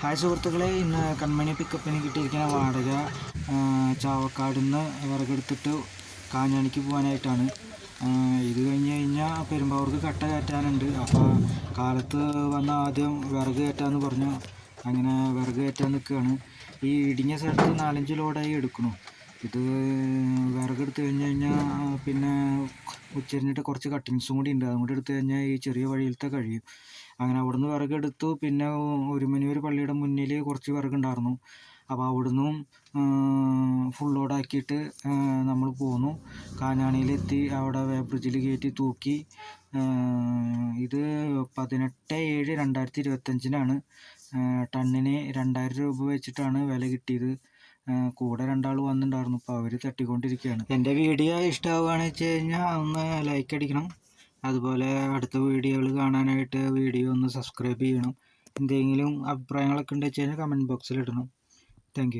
Hi സുഹൃത്തുക്കളെ ഇന്ന് കൺമണി പിക്കപ്പിന് കിട്ടിയിരിക്കുന്ന വാടക ചാവക്കാട് നിന്ന് വിറകെടുത്തിട്ട് കാഞ്ഞാണിക്ക് പോകാനായിട്ടാണ്. ഇത് കഴിഞ്ഞ് കഴിഞ്ഞാൽ പെരുമ്പാവൂർക്ക് കട്ട കയറ്റാനുണ്ട്. അപ്പോൾ കാലത്ത് വന്ന ആദ്യം വിറക് കയറ്റാമെന്ന് പറഞ്ഞു. അങ്ങനെ വിറക് കയറ്റാൻ നിൽക്കുകയാണ് ഈ ഇടിഞ്ഞ സ്ഥലത്ത് നാലഞ്ച് ലോഡായി എടുക്കണു. ഇത് വിറകെടുത്ത് കഴിഞ്ഞ് കഴിഞ്ഞാൽ പിന്നെ ഉച്ചരിഞ്ഞിട്ട് കുറച്ച് കട്ടിങ്സും കൂടി ഉണ്ട്. അതും കൂടി എടുത്തു കഴിഞ്ഞാൽ ഈ ചെറിയ വഴിയിലത്തെ കഴിയും. അങ്ങനെ അവിടുന്ന് വിറകെടുത്തു. പിന്നെ ഒരു ഒരുമനിയൂർ പള്ളിയുടെ മുന്നിൽ കുറച്ച് വിറകുണ്ടായിരുന്നു അപ്പോൾ അവിടുന്നും ഫുൾ ലോഡാക്കിയിട്ട് നമ്മൾ പോന്നു. കാഞ്ഞാണിയിലെത്തി അവിടെ ബ്രിഡ്ജിൽ കയറ്റി തൂക്കി. ഇത് പതിനെട്ട് ഏഴ് രണ്ടായിരത്തി ഇരുപത്തഞ്ചിനാണ്. ടണ്ണിന് രണ്ടായിരം രൂപ വെച്ചിട്ടാണ് വില കിട്ടിയത്. കൂടെ രണ്ടാൾ വന്നിട്ടുണ്ടായിരുന്നു. അപ്പോൾ അവർ തട്ടിക്കൊണ്ടിരിക്കുകയാണ്. എന്റെ വീഡിയോ ഇഷ്ടമാവുകയാണെന്ന് വെച്ച് കഴിഞ്ഞാൽ ഒന്ന് ലൈക്ക് അടിക്കണം. അതുപോലെ അടുത്ത വീഡിയോകൾ കാണാനായിട്ട് വീഡിയോ ഒന്ന് സബ്സ്ക്രൈബ് ചെയ്യണം. എന്തെങ്കിലും അഭിപ്രായങ്ങളൊക്കെ ഉണ്ടെന്ന് വെച്ച് കഴിഞ്ഞാൽ കമന്റ് ബോക്സിൽ ഇടണം. താങ്ക്